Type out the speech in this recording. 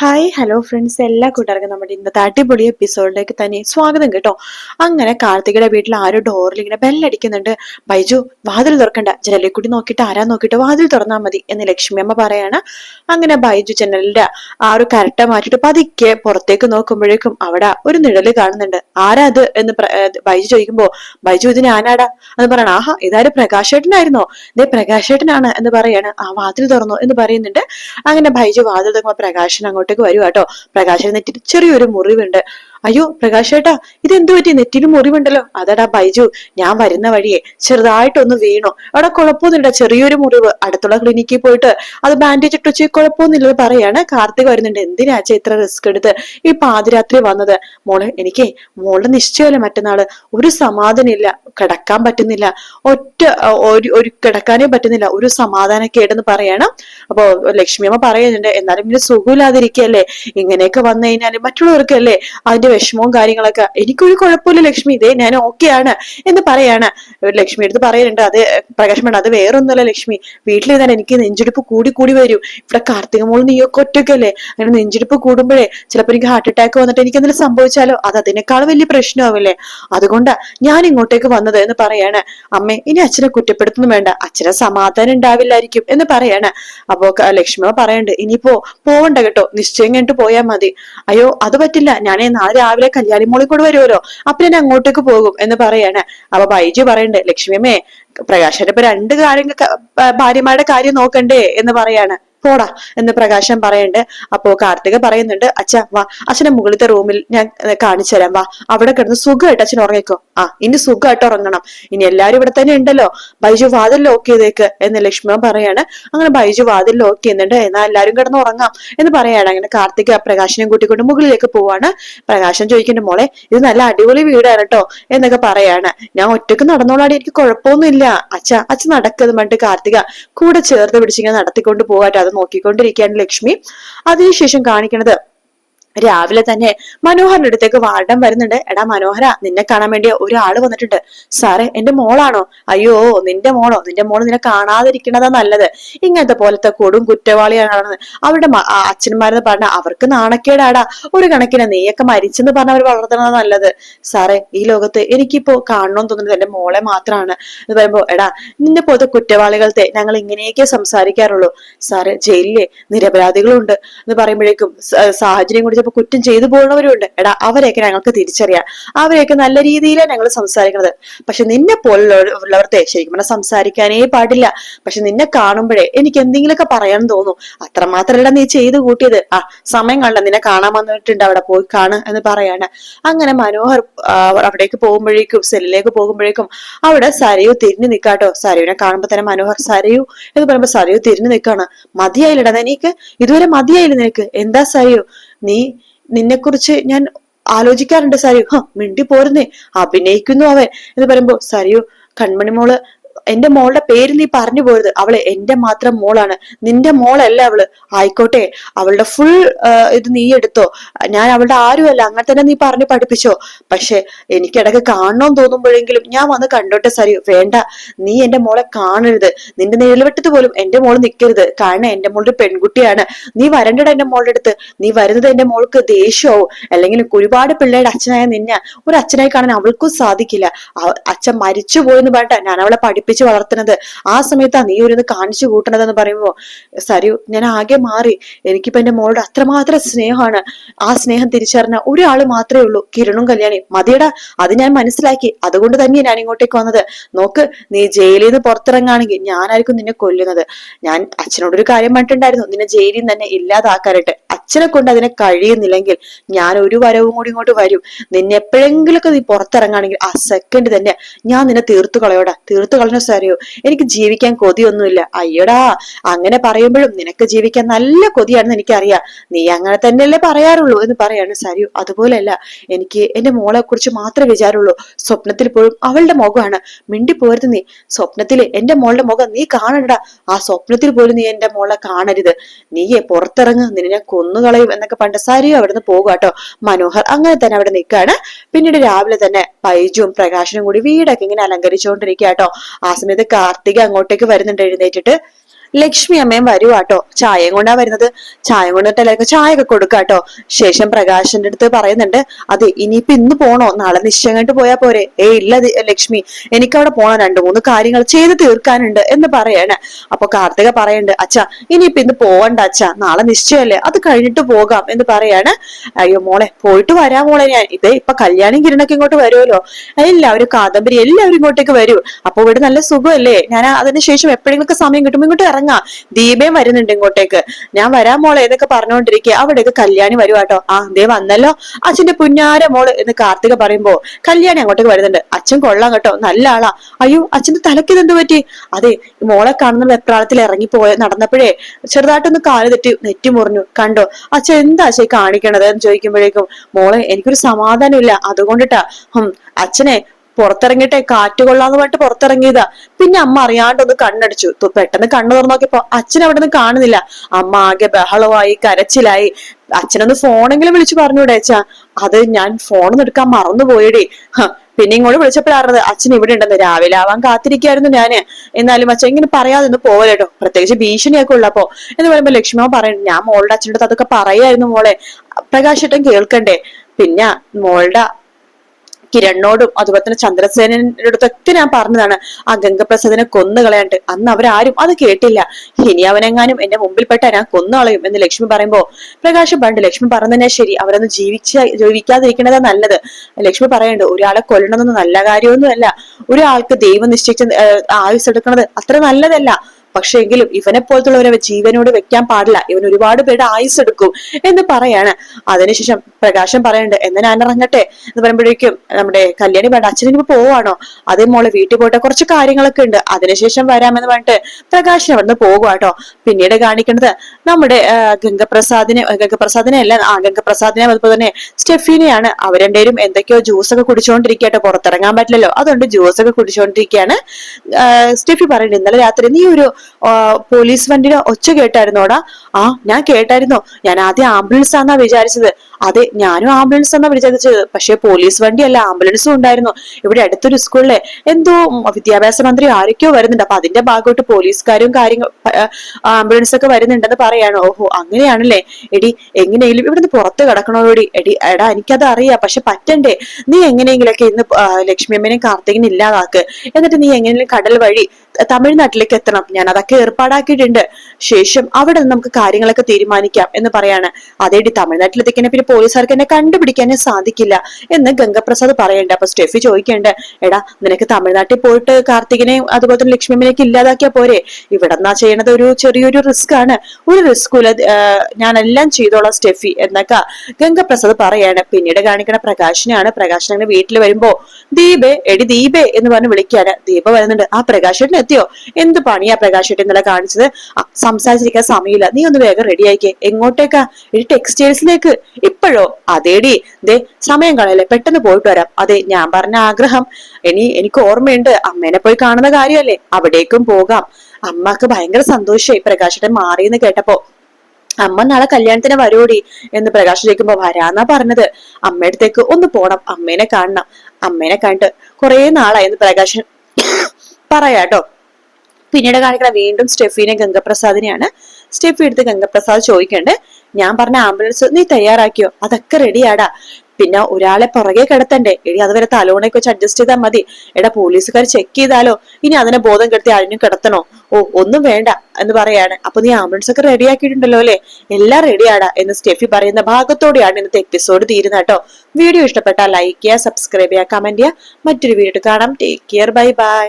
Hi hello friends എല്ലാ കൂട്ടുകാർക്കും നമ്മുടെ ഇന്നത്തെ അടിപൊളി എപ്പിസോഡിലേക്ക് തന്നെ സ്വാഗതം കേട്ടോ. അങ്ങനെ കാർത്തികയുടെ വീട്ടിൽ ആരോ ഡോറിൽ ഇങ്ങനെ ബെല്ലടിക്കുന്നുണ്ട് ബൈജു വാതിൽ തുറക്കണ്ട. ജനലിൽ നോക്കിയിട്ട് ആരാ നോക്കിയിട്ട് വാതിൽ തുറന്നാൽ മതി എന്ന് ലക്ഷ്മി അമ്മ പറയാണ്. അങ്ങനെ ബൈജു ജനലിന്റെ ആ ഒരു കരട്ട മാറ്റിട്ട് പതുക്കെ പുറത്തേക്ക് നോക്കുമ്പോഴേക്കും അവിടെ ഒരു നിഴൽ കാണുന്നുണ്ട്. ആരാ അത് എന്ന് ബൈജു ചോദിക്കുമ്പോ ബൈജു ഇത് ഞാനാടാ. എന്ന് പറയണം. ആഹാ ഇതാരും പ്രകാശേട്ടനായിരുന്നോ? ഇതേ പ്രകാശേട്ടനാണ് എന്ന് പറയാണ്. ആ വാതിൽ തുറന്നു എന്ന് പറയുന്നുണ്ട്. അങ്ങനെ ബൈജു വാതിൽ തുറക്കുമ്പോ പ്രകാശൻ അങ്ങോട്ടേക്ക് വരുവാട്ടോ കേട്ടോ. പ്രകാശൻ നെറ്റിൽ ചെറിയൊരു മുറിവുണ്ട്. അയ്യോ പ്രകാശേട്ടാ ഇത് എന്തു പറ്റി? നെറ്റിന് മുറിവുണ്ടല്ലോ. അതടാ ബൈജു ഞാൻ വരുന്ന വഴിയെ ചെറുതായിട്ടൊന്ന് വീണു. അവിടെ കുഴപ്പമൊന്നുമില്ല ചെറിയൊരു മുറിവ്. അടുത്തുള്ള ക്ലിനിക്കിൽ പോയിട്ട് അത് ബാൻഡേജ് ഇട്ട് വെച്ച് കുഴപ്പമൊന്നുമില്ലെന്ന് പറയാണ്. കാർത്തിക് വരുന്നുണ്ട്. എന്തിനാച്ച ഇത്ര റിസ്ക് എടുത്ത്? ഈ പാതിരാത്രി വന്നത്. മോളെ എനിക്ക് മോളുടെ നിശ്ചയമല്ല മറ്റന്നാൾ? ഒരു സമാധാനമില്ല. കിടക്കാൻ പറ്റുന്നില്ല. ഒറ്റ ഒരു ഒരു കിടക്കാനേ പറ്റുന്നില്ല. ഒരു സമാധാനക്കേടെന്ന് പറയണം. അപ്പോ ലക്ഷ്മി അമ്മ പറയുന്നുണ്ട് എന്നാലും ഇങ്ങനെ സുഖമില്ലാതിരിക്കല്ലേ? ഇങ്ങനെയൊക്കെ വന്നു കഴിഞ്ഞാൽ മറ്റുള്ളവർക്കല്ലേ അതിന്റെ വിഷമവും കാര്യങ്ങളൊക്കെ. എനിക്കൊരു കുഴപ്പമില്ല ലക്ഷ്മി. ഇതേ ഞാൻ ഓക്കെയാണ് എന്ന് പറയാണ്. ലക്ഷ്മി എടുത്ത് പറയുന്നുണ്ട് അത് പ്രകാശ് വേണ്ട അത് വേറൊന്നുമല്ല ലക്ഷ്മി. വീട്ടിൽ തന്നെ എനിക്ക് നെഞ്ചിടിപ്പ് കൂടി കൂടി വരും. ഇവിടെ കാർത്തിക മോൾ നീയൊക്കെ ഒറ്റയ്ക്കല്ലേ? അങ്ങനെ നെഞ്ചിടിപ്പ് കൂടുമ്പോഴേ ചിലപ്പോൾ എനിക്ക് ഹാർട്ട് അറ്റാക്ക് വന്നിട്ട് എനിക്ക് എന്തെങ്കിലും സംഭവിച്ചാലോ? അത് അതിനേക്കാൾ വലിയ പ്രശ്നമാവില്ലേ? അതുകൊണ്ട് ഞാൻ ഇങ്ങോട്ടേക്ക് വന്നത് എന്ന് പറയാണ്. അമ്മേ ഇനി അച്ഛനെ കുറ്റപ്പെടുത്തുന്നു വേണ്ട. അച്ഛനെ സമാധാനം ഉണ്ടാവില്ലായിരിക്കും എന്ന് പറയാണ്. അപ്പോ ലക്ഷ്മി പറയണ്ട് ഇനിയിപ്പോ പോവണ്ട കേട്ടോ. നിശ്ചയം കണ്ടിട്ട് പോയാൽ മതി. അയ്യോ അത് പറ്റില്ല. ഞാനേ നാളെ രാവിലെ കല്യാണി മോളിൽ കൂടെ വരുമല്ലോ അപ്പൊ ഞാൻ അങ്ങോട്ടേക്ക് പോകും എന്ന് പറയാണ്. അപ്പൊ ബൈജു പറയണ്ട് ലക്ഷ്മിയമ്മേ പ്രകാശന്റെ ഇപ്പൊ രണ്ട് കാര്യങ്ങൾ ഭാര്യമാരുടെ കാര്യം നോക്കണ്ടേ? എന്ന് പറയാണ്. പോടാ എന്ന് പ്രകാശം പറയണ്ട് അപ്പോ കാർത്തിക പറയുന്നുണ്ട് അച്ഛ വാ അച്ഛനെ മുകളിലത്തെ റൂമിൽ ഞാൻ കാണിച്ചു തരാം വാ. അവിടെ കിടന്ന് സുഖമായിട്ട് അച്ഛൻ ഉറങ്ങിക്കോ. ആ ഇനി സുഖമായിട്ട് ഉറങ്ങണം. ഇനി എല്ലാരും ഇവിടെ തന്നെ ഉണ്ടല്ലോ. ബൈജു വാതിൽ ലോക്ക് ചെയ്തേക്ക് എന്ന് ലക്ഷ്മി പറയാണ്. അങ്ങനെ ബൈജു വാതിൽ ലോക്ക് ചെയ്യുന്നുണ്ട്. എന്നാൽ എല്ലാരും കിടന്ന് ഉറങ്ങാം എന്ന് പറയാണ്. അങ്ങനെ കാർത്തിക പ്രകാശനെ കൂട്ടിക്കൊണ്ട് മുകളിലേക്ക് പോവാണ്. പ്രകാശൻ ചോദിക്കുന്നുണ്ട് മോളെ ഇത് നല്ല അടിപൊളി വീടാണ് കേട്ടോ എന്നൊക്കെ പറയാണ്. ഞാൻ ഒറ്റയ്ക്ക് നടന്നോളാടി എനിക്ക് കുഴപ്പമൊന്നുമില്ല. അച്ഛ അച്ഛൻ നടക്കുന്നത് മണ്ട് കാർത്തിക കൂടെ ചേർത്ത് പിടിച്ചിങ്ങനെ നടത്തിക്കൊണ്ട് പോകാട്ടോ. നോക്കിക്കൊണ്ടിരിക്കുകയാണ് ലക്ഷ്മി. അതിനുശേഷം കാണിക്കണത് രാവിലെ തന്നെ മനോഹറിന്റെ അടുത്തേക്ക് വാർഡൻ വരുന്നുണ്ട്. എടാ മനോഹര നിന്നെ കാണാൻ വേണ്ടി ഒരാൾ വന്നിട്ടുണ്ട്. സാറേ എന്റെ മോളാണോ? അയ്യോ നിന്റെ മോളോ? നിന്റെ മോൾ നിന്നെ കാണാതിരിക്കണതാ നല്ലത്. ഇങ്ങനത്തെ പോലത്തെ കൊടും കുറ്റവാളിയാണെന്ന് അവരുടെ അച്ഛന്മാരെന്ന് പറഞ്ഞ അവർക്ക് നാണക്കേടാടാ. ഒരു കണക്കിന് നീയൊക്കെ മരിച്ചെന്ന് പറഞ്ഞ അവർ വളർത്തണതാ നല്ലത്. സാറേ ഈ ലോകത്ത് എനിക്കിപ്പോ കാണണമെന്ന് തോന്നുന്നത് എന്റെ മോളെ മാത്രമാണ് എന്ന് പറയുമ്പോ എടാ നിന്നെ പോലത്തെ കുറ്റവാളികളത്തെ ഞങ്ങൾ ഇങ്ങനെയൊക്കെ സംസാരിക്കാറുള്ളൂ. സാറേ ജയിലിലെ നിരപരാധികളുണ്ട് എന്ന് പറയുമ്പോഴേക്കും സാഹചര്യം കൂടി ചിലപ്പോൾ കുറ്റം ചെയ്തു പോകുന്നവരുണ്ട് എടാ അവരെയൊക്കെ ഞങ്ങൾക്ക് തിരിച്ചറിയാം. അവരെയൊക്കെ നല്ല രീതിയിലാണ് ഞങ്ങൾ സംസാരിക്കുന്നത് പക്ഷെ നിന്നെ പോലുള്ളവർത്തെ ശരിക്കും പറഞ്ഞാൽ സംസാരിക്കാനേ പാടില്ല. പക്ഷെ നിന്നെ കാണുമ്പോഴേ എനിക്ക് എന്തെങ്കിലുമൊക്കെ പറയാൻ തോന്നും. അത്രമാത്രമല്ല നീ ചെയ്തു കൂട്ടിയത്. ആ സമയം കണ്ട നിന്നെ കാണാൻ വന്നിട്ടുണ്ട്. അവിടെ പോയി കാണ് എന്ന് പറയാണ്. അങ്ങനെ മനോഹർ അവിടേക്ക് പോകുമ്പോഴേക്കും സെല്ലിലേക്ക് പോകുമ്പോഴേക്കും അവിടെ സരയു തിരിഞ്ഞു നിൽക്കാട്ടോ സരയുവിനെ കാണുമ്പോൾ തന്നെ മനോഹർ സരയു എന്ന് പറയുമ്പോ സരയു തിരിഞ്ഞു നിൽക്കാണ് മതിയായില്ലടാ നിനക്ക്? ഇതുവരെ മതിയായില്ല നിനക്ക്. എന്താ സരയു? നീ നിന്നെക്കുറിച്ച് ഞാൻ ആലോചിക്കാറുണ്ട് സരയു? ഹ മിണ്ടി പോരുന്നേ അഭിനയിക്കുന്നു അവൻ എന്ന് പറയുമ്പോ സരിയു കൺമണി മോൾ എന്റെ മോളുടെ പേര് നീ പറഞ്ഞു പോരുത് അവൾ എന്റെ മാത്രം മോളാണ്. നിന്റെ മോളല്ല അവൾ. ആയിക്കോട്ടെ അവളുടെ ഫുൾ ഇത് നീ എടുത്തോ. ഞാൻ അവളുടെ ആരുമല്ല അങ്ങനെ തന്നെ നീ പറഞ്ഞു പഠിപ്പിച്ചോ. പക്ഷെ എനിക്കിടക്ക് കാണണമെന്ന് തോന്നുമ്പോഴെങ്കിലും ഞാൻ വന്ന് കണ്ടോട്ടെ സരി. വേണ്ട നീ എന്റെ മോളെ കാണരുത്. നിന്റെ നിഴൽവെട്ടത്ത് പോലും എന്റെ മോൾ നിൽക്കരുത് കാരണം എന്റെ മോളുടെ പെൺകുട്ടിയാണ്. നീ വരണ്ടട എന്റെ മോളുടെ അടുത്ത്. നീ വരുന്നത് എന്റെ മോൾക്ക് ദേഷ്യവും അല്ലെങ്കിൽ ഒരുപാട് പിള്ളേരുടെ അച്ഛനായ നിന്നെ ഒരു അച്ഛനായി കാണാൻ അവൾക്കും സാധിക്കില്ല. അച്ഛൻ മരിച്ചു പോയെന്ന് പറഞ്ഞിട്ടാ ഞാൻ അവളെ പഠിപ്പിച്ച് വളർത്തുന്നത്. ആ സമയത്താ നീ ഒരു കാണിച്ചു കൂട്ടണതെന്ന് പറയുമ്പോ സരു ഞാൻ ആകെ മാറി. എനിക്കിപ്പോ എന്റെ മോളുടെ അത്രമാത്രം സ്നേഹമാണ്. ആ സ്നേഹം തിരിച്ചറിഞ്ഞ ഒരാൾ മാത്രമേ ഉള്ളൂ കിരണും കല്യാണി മതിയടാ അത് ഞാൻ മനസ്സിലാക്കി. അതുകൊണ്ട് തന്നെയാണ് ഞാൻ ഇങ്ങോട്ടേക്ക് വന്നത്. നോക്ക് നീ ജയിലിൽ നിന്ന് പുറത്തിറങ്ങാണെങ്കിൽ ഞാനായിരിക്കും നിന്നെ കൊല്ലുന്നത്. ഞാൻ അച്ഛനോടൊരു കാര്യം പറഞ്ഞിട്ടുണ്ടായിരുന്നു. നിന്നെ ജയിലിൽ തന്നെ ഇല്ലാതാക്കാനായിട്ട്. അച്ഛനെ കൊണ്ട് അതിനെ കഴിയുന്നില്ലെങ്കിൽ ഞാൻ ഒരു വരവും കൂടി ഇങ്ങോട്ട് വരും. നിന്നെ എപ്പോഴെങ്കിലൊക്കെ നീ പുറത്തിറങ്ങാണെങ്കിൽ ആ സെക്കൻഡ് തന്നെ ഞാൻ നിന്നെ തീർത്തു കളയോടാ തീർത്തു കളഞ്ഞ സാരിയോ എനിക്ക് ജീവിക്കാൻ കൊതിയൊന്നുമില്ല. അയ്യടാ അങ്ങനെ പറയുമ്പോഴും നിനക്ക് ജീവിക്കാൻ നല്ല കൊതിയാണെന്ന് എനിക്കറിയാം. നീ അങ്ങനെ തന്നെയല്ലേ പറയാറുള്ളൂ എന്ന് പറയാണ് സരിയു അതുപോലെയല്ല എനിക്ക് എന്റെ മോളെ കുറിച്ച് മാത്രമേ വിചാരമുള്ളൂ. സ്വപ്നത്തിൽ പോലും അവളുടെ മുഖമാണ്. മിണ്ടി പോരുത് നീ. സ്വപ്നത്തിൽ എന്റെ മോളുടെ മുഖം നീ കാണണ്ട. ആ സ്വപ്നത്തിൽ പോലും നീ എന്റെ മോളെ കാണരുത്. നീയെ പുറത്തിറങ്ങ്. നിന്നെ ഞാൻ കൊന്നുകളയും എന്നൊക്കെ പണ്ട് സരിയു അവിടുന്ന് പോകുക മനോഹർ അങ്ങനെ തന്നെ അവിടെ നിൽക്കാണ്. പിന്നീട് രാവിലെ തന്നെ പൈജും പ്രകാശനും കൂടി വീടൊക്കെ ഇങ്ങനെ അലങ്കരിച്ചുകൊണ്ടിരിക്കുക കേട്ടോ സമയത്ത് കാർത്തിക അങ്ങോട്ടേക്ക് വരുന്നുണ്ട് എഴുന്നേറ്റിട്ട്. ലക്ഷ്മി അമ്മയും വരുവാട്ടോ. ചായയും കൊണ്ടാ വരുന്നത്. ചായ കൊണ്ടിട്ട് എല്ലാവർക്കും ചായ ഒക്കെ കൊടുക്കാട്ടോ. ശേഷം പ്രകാശന്റെ അടുത്ത് പറയുന്നുണ്ട് അതെ ഇനിയിപ്പൊ ഇന്ന് പോണോ? നാളെ നിശ്ചയം കണ്ടു പോയാ പോരെ. ഏ ഇല്ല ലക്ഷ്മി എനിക്ക് അവിടെ പോണം. രണ്ടു മൂന്ന് കാര്യങ്ങൾ ചെയ്ത് തീർക്കാനുണ്ട് എന്ന് പറയാണ്. അപ്പൊ കാർത്തിക പറയുന്നുണ്ട് അച്ഛാ ഇനിയിപ്പൊ ഇന്ന് പോവണ്ട അച്ഛാ. നാളെ നിശ്ചയമല്ലേ? അത് കഴിഞ്ഞിട്ട് പോകാം എന്ന് പറയാണ്. അയ്യോ മോളെ പോയിട്ട് വരാം മോളെ ഞാൻ. ഇതേ ഇപ്പൊ കല്യാണം കിരണൊക്കെ ഇങ്ങോട്ട് വരുമല്ലോ. എല്ലാവരും കാദംബരി എല്ലാവരും ഇങ്ങോട്ടേക്ക് വരൂ. അപ്പൊ ഇവിടെ നല്ല സുഖമല്ലേ? ഞാൻ അതിനുശേഷം എപ്പോഴെങ്കിലും സമയം കിട്ടുമ്പോൾ ഇങ്ങോട്ട് ഇറങ്ങാം ദീപയും വരുന്നുണ്ട് ഇങ്ങോട്ടേക്ക്. ഞാൻ വരാൻ മോളെ എന്നൊക്കെ പറഞ്ഞുകൊണ്ടിരിക്കുക അവിടേക്ക് കല്യാണി വരുവാട്ടോ ആ ദേ വന്നല്ലോ. അച്ഛന്റെ പുന്നാര മോൾ എന്ന് കാർത്തിക പറയുമ്പോ കല്യാണി അങ്ങോട്ടേക്ക് വരുന്നുണ്ട്. അച്ഛൻ കൊള്ളാം കേട്ടോ. നല്ല ആളാ. അയ്യോ അച്ഛന്റെ തലക്ക് ഇതെന്ത് പറ്റി? അതെ മോളെ കാണുന്ന വെപ്രാളത്തിൽ ഇറങ്ങിപ്പോയ നടന്നപ്പോഴേ ചെറുതായിട്ടൊന്ന് കാൽ തെറ്റി നെറ്റി മുറിഞ്ഞു. കണ്ടോ? അച്ഛൻ എന്താ അച്ഛൻ കാണിക്കണത് എന്ന് ചോദിക്കുമ്പോഴേക്കും മോളെ എനിക്കൊരു സമാധാനമില്ല. അതുകൊണ്ടിട്ടാ ഹും അച്ഛനെ പുറത്തിറങ്ങിട്ടെ കാറ്റ് കൊള്ളാന്ന് പറഞ്ഞിട്ട് പുറത്തിറങ്ങിയതാ. പിന്നെ അമ്മ അറിയാണ്ടൊന്ന് കണ്ണടിച്ചു. പെട്ടെന്ന് കണ്ണു തുറന്നു നോക്കിയപ്പോ അച്ഛൻ അവിടെ നിന്ന് കാണുന്നില്ല. അമ്മ ആകെ ബഹളമായി കരച്ചിലായി. അച്ഛനൊന്ന് ഫോണെങ്കിലും വിളിച്ചു പറഞ്ഞൂടെ അച്ഛാ. അത് ഞാൻ ഫോണൊന്നും എടുക്കാൻ മറന്നുപോയടി. പിന്നെ ഇങ്ങോട്ട് വിളിച്ചപ്പോഴാണത് അച്ഛൻ ഇവിടെ ഉണ്ടെന്ന്. രാവിലെ ആവാൻ കാത്തിരിക്കായിരുന്നു ഞാൻ. എന്നാലും അച്ഛൻ ഇങ്ങനെ പറയാതെ ഒന്ന് പോവല്ലേട്ടോ. പ്രത്യേകിച്ച് ഭീഷണിയൊക്കെ ഉള്ളപ്പോ. എന്ന് പറയുമ്പോ ലക്ഷ്മ പറയുന്നു ഞാൻ മോളുടെ അച്ഛന്റെ അതൊക്കെ പറയായിരുന്നു മോളെ. പ്രകാശേട്ടൻ കേൾക്കണ്ടേ? പിന്നെ മോളുടെ കിരണിനോടും അതുപോലെ തന്നെ ചന്ദ്രസേനയുടെ ഞാൻ പറഞ്ഞതാണ് ആ ഗംഗപ്രസാദിനെ കൊന്നുകളയാണ്ട് അന്ന് അവരാരും അത് കേട്ടില്ല. ഇനി അവനെങ്ങാനും എന്റെ മുമ്പിൽപ്പെട്ട ഞാൻ കൊന്നുകളയും എന്ന് ലക്ഷ്മി പറയുമ്പോ പ്രകാശ് പണ്ട് ലക്ഷ്മി പറഞ്ഞതന്നെ ശരി അവരൊന്ന് ജീവിച്ച ജീവിക്കാതിരിക്കണതാ നല്ലത്. ലക്ഷ്മി പറയണ്ട് ഒരാളെ കൊല്ലണമെന്ന് നല്ല കാര്യമൊന്നുമല്ല. ഒരാൾക്ക് ദൈവം നിശ്ചയിച്ച ആയുസ് എടുക്കുന്നത് അത്ര നല്ലതല്ല. പക്ഷെ എങ്കിലും ഇവനെ പോലത്തുള്ളവരെ ജീവനോട് വെക്കാൻ പാടില്ല. ഇവൻ ഒരുപാട് പേരുടെ ആയുസ് എടുക്കും എന്ന് പറയാണ്. അതിനുശേഷം പ്രകാശം പറയുന്നുണ്ട് എന്നാ ഞാൻ ഇറങ്ങട്ടെ? എന്ന് പറയുമ്പോഴേക്കും നമ്മുടെ കല്യാണി വേണ്ട അച്ഛനിപ്പോ പോവാണോ? അതേ മോളെ വീട്ടിൽ പോയിട്ട് കുറച്ച് കാര്യങ്ങളൊക്കെ ഉണ്ട്. അതിനുശേഷം വരാമെന്ന് പറഞ്ഞിട്ട് പ്രകാശൻ അവിടുന്ന് പോകുവാട്ടോ പിന്നീട് കാണിക്കുന്നത് നമ്മുടെ ഗംഗപ്രസാദിനെ ഗംഗപ്രസാദിനെ അല്ല ആ ഗംഗപ്രസാദിനെ അതുപോലെ തന്നെ സ്റ്റെഫീനെയാണ്. അവരെന്തേലും എന്തൊക്കെയോ ജ്യൂസ് ഒക്കെ കുടിച്ചുകൊണ്ടിരിക്കട്ടെ പുറത്തിറങ്ങാൻ പറ്റില്ലല്ലോ. അതുകൊണ്ട് ജ്യൂസ് ഒക്കെ കുടിച്ചോണ്ടിരിക്കുകയാണ് സ്റ്റെഫി പറയുന്നത് ഇന്നലെ രാത്രി നീ ഒരു പോലീസ് വണ്ടിയുടെ ഒച്ച കേട്ടായിരുന്നോടാ? ആ ഞാൻ കേട്ടായിരുന്നു. ഞാൻ ആദ്യം ആംബുലൻസ് ആണെന്നാ വിചാരിച്ചത്. അതെ ഞാനും ആംബുലൻസ് എന്നാ വിചാരിച്ചത്. പക്ഷെ പോലീസ് വണ്ടിയല്ല ആംബുലൻസും ഉണ്ടായിരുന്നു. ഇവിടെ അടുത്തൊരു സ്കൂളിലെ എന്തോ വിദ്യാഭ്യാസ മന്ത്രി ആരൊക്കെയോ വരുന്നുണ്ട്. അപ്പൊ അതിന്റെ ഭാഗമായിട്ട് പോലീസുകാരും കാര്യങ്ങൾ ആംബുലൻസ് ഒക്കെ വരുന്നുണ്ടെന്ന് പറയാണ്. ഓഹോ അങ്ങനെയാണല്ലേ? എടി എങ്ങനെയെങ്കിലും ഇവിടുന്ന് പുറത്ത് കിടക്കണോടി. എടി എടാ എനിക്കത് അറിയാം. പക്ഷെ പറ്റണ്ടേ? നീ എങ്ങനെയെങ്കിലൊക്കെ ഇന്ന് ആ, ലക്ഷ്മിയമ്മനെയും കാർത്തികിനെ ഇല്ലാതാക്ക്. എന്നിട്ട് നീ എങ്ങനെയെങ്കിലും കടൽ വഴി തമിഴ്നാട്ടിലേക്ക് എത്തണം. ഞാൻ അതൊക്കെ ഏർപ്പാടാക്കിയിട്ടുണ്ട്. ശേഷം അവിടെ നമുക്ക് കാര്യങ്ങളൊക്കെ തീരുമാനിക്കാം എന്ന് പറയാണ്. അതേടി തമിഴ്നാട്ടിലെത്തിക്കാൻ പിന്നെ പോലീസുകാർക്ക് എന്നെ കണ്ടുപിടിക്കാനേ സാധിക്കില്ല എന്ന് ഗംഗപ്രസാദ് പറയണ്ട. അപ്പൊ സ്റ്റെഫി ചോദിക്കണ്ട് എടാ നിനക്ക് തമിഴ്നാട്ടിൽ പോയിട്ട് കാർത്തികിനെയും അതുപോലെ തന്നെ ലക്ഷ്മിയമ്മനെയൊക്കെ ഇല്ലാതാക്കിയാ പോരെ? ഇവിടെ നിന്നാ ചെയ്യണത് ഒരു ചെറിയൊരു റിസ്ക് ആണ്. ഒരു റിസ്ക് ഇല്ല. ഞാൻ എല്ലാം ചെയ്തോളാം സ്റ്റെഫി എന്നൊക്കെ ഗംഗപ്രസാദ് പറയാണ്. പിന്നീട് കാണിക്കണ പ്രകാശിനെയാണ് പ്രകാശൻ വീട്ടിൽ വരുമ്പോ ദീപേ എടി ദീപേ എന്ന് പറഞ്ഞ് വിളിക്കാണ്. ദീപ വരുന്നുണ്ട്. ആ പ്രകാശേട്ടൻ എത്തിയോ എന്ത് പണിയാ പ്രകാശേട്ടൻ ഇന്നലെ കാണിച്ചത്? സംസാരിച്ചിരിക്കാൻ സമയമില്ല. നീ ഒന്ന് വേഗം റെഡി ആയിക്കേ. എങ്ങോട്ടേക്കാ? ഒരു ടെക്സ്റ്റൈൽസിലേക്ക് ഇപ്പോഴോ? അതേടി. ദേ സമയം കളയല്ലേ. പെട്ടെന്ന് പോയിട്ട് വരാം. അതെ ഞാൻ പറഞ്ഞ ആഗ്രഹം. ഇനി എനിക്ക് ഓർമ്മയുണ്ട്. അമ്മേനെ പോയി കാണുന്ന കാര്യമല്ലേ? അവിടേക്കും പോകാം. അമ്മയ്ക്ക് ഭയങ്കര സന്തോഷമായി പ്രകാശേട്ടൻ മാറിയെന്ന് കേട്ടപ്പോ. അമ്മ നാളെ കല്യാണത്തിന് വരൂടി എന്ന് പ്രകാശ് ചോദിക്കുമ്പോ വരാന്നാ പറഞ്ഞത്. അമ്മയടുത്തേക്ക് ഒന്ന് പോണം. അമ്മേനെ കാണണം. അമ്മേനെ കണ്ടിട്ട് കുറെ നാളായി എന്ന് പ്രകാശൻ പറയാട്ടോ. പിന്നീട് കാണിക്കണ വീണ്ടും സ്റ്റെഫിനെ ഗംഗപ്രസാദിനെയാണ്. സ്റ്റെഫി എടുത്ത് ഗംഗപ്രസാദ് ചോദിക്കണ്ട് ഞാൻ പറഞ്ഞ ആംബുലൻസ് നീ തയ്യാറാക്കിയോ? അതൊക്കെ റെഡിയാടാ. പിന്നെ ഒരാളെ പുറകെ കിടത്തണ്ടേ? എടി അതുവരെ തലോണയൊക്കെ വെച്ച് അഡ്ജസ്റ്റ് ചെയ്താൽ മതി. എടാ പോലീസുകാർ ചെക്ക് ചെയ്താലോ? ഇനി അതിനെ ബോധം കെടുത്തി അഴിഞ്ഞു കിടത്തണോ? ഓ ഒന്നും വേണ്ട എന്ന് പറയാണ്. അപ്പൊ നീ ആംബുലൻസ് ഒക്കെ റെഡിയാക്കിയിട്ടുണ്ടല്ലോ അല്ലേ? എല്ലാം റെഡിയാടാ എന്ന് സ്റ്റെഫി പറയുന്ന ഭാഗത്തോടെയാണ് ഇന്നത്തെ എപ്പിസോഡ് തീരുന്നത് കേട്ടോ. വീഡിയോ ഇഷ്ടപ്പെട്ടാൽ ലൈക്ക് ചെയ്യുക സബ്സ്ക്രൈബ് ചെയ്യുക കമന്റ് ചെയ്യുക. മറ്റൊരു വീഡിയോ കാണാം. Take care bye bye